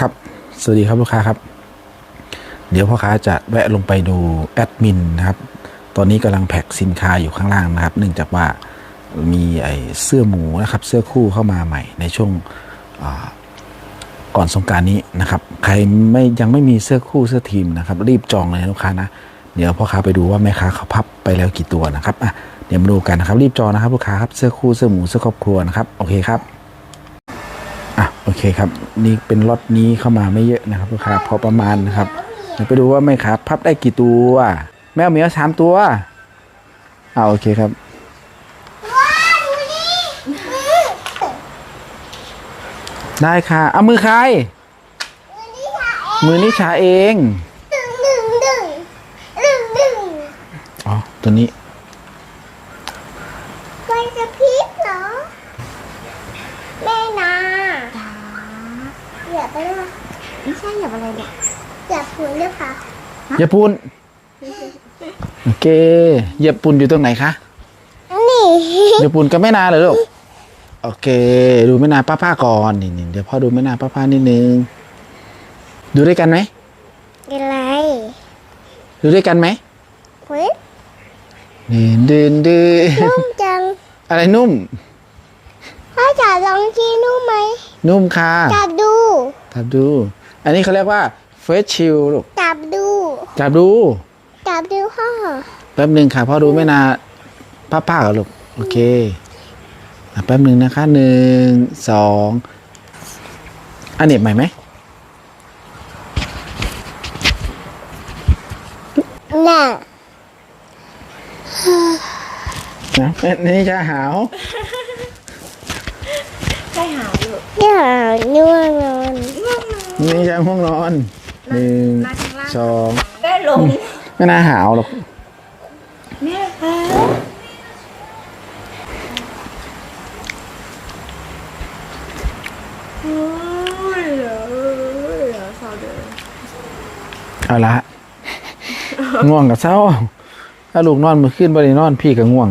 ครับ สวัสดีครับลูกค้าครับ เดี๋ยวพ่อค้าจะแวะลงไปดูแอดมินนะครับ ตอนนี้กำลังแพ็คสินค้าอยู่ข้างล่างนะครับ เนื่องจากว่ามีไอ้เสื้อหมูนะครับ เสื้อคู่เข้ามาใหม่ในช่วงก่อนสงการนี้นะครับ ใครไม่ยังไม่มีเสื้อคู่เสื้อทีมนะครับ รีบจองเลยลูกค้านะ เดี๋ยวพ่อค้าไปดูว่าแม่ค้าเขาพับไปแล้วกี่ตัวนะครับอะเดี๋ยวมาดูกันนะครับ รีบจองนะครับ ลูกค้าครับ เสื้อคู่เสื้อหมูเสื้อครอบครัวนะครับ โอเคครับ โอเคครับ นี่เป็นล็อตนี้เข้ามาไม่เยอะนะครับลูกค้าพอประมาณนะครับเดี๋ยวไปดูว่าแม่ค้าพับได้กี่ตัว แมวเหมียวสามตัวเอาโอเคครับได้ค่ะเอามือใคร มือนิชาเองดึงดึงดึงดึงอ๋อ ตัวนี้ไฟจะพริบเหรอ แม่นา เลยไม่ใช่อย่าอะไรเนี่ยอย่าพูดเลยค่ะอย่าปูนโอเคอย่าปูนอยู่ตรงไหนคะนี่อย่าปูนกับแม่นาเลยลูกโอเค ดูแม่นาป้าป้าๆก่อนนี่นี่เดี๋ยวพ่อดูแม่นาป้าป้าๆนิดนึงดูด้วยกันไหมอะไรดูด้วยกันไหมเฮ้ยนี่ดืนดืนนุ่มจัง อะไรนุ่มพ่อจ๋าลองกินนุ่มไหม นุ่มค่ะจับดู จับดู อันนี้เขาเรียกว่าเฟสชิลลูกจับดู จับดู จับดูพ่อแป๊บหนึ่งค่ะพ่อดูไม่นาป้าป้ากับลูกโอเคอะแป๊บหนึ่งนะคะหนึ่งสองอันเหน็บใหม่ไหมน่ะนะนี่จะหาวใช่หาอยู่อย่าง่วงนอน นี่จะห้องนอนหนึ่งมาข้างล่างสองได้ลงไม่น่าหาวหรอกเนี่ยค่ะโอ้ยเหรอเหรอสาวเดินเอาละง่วงกับเศร้าถ้าลูกนอนมือขึ้นบ่ได้นอนพี่ก็ง่วง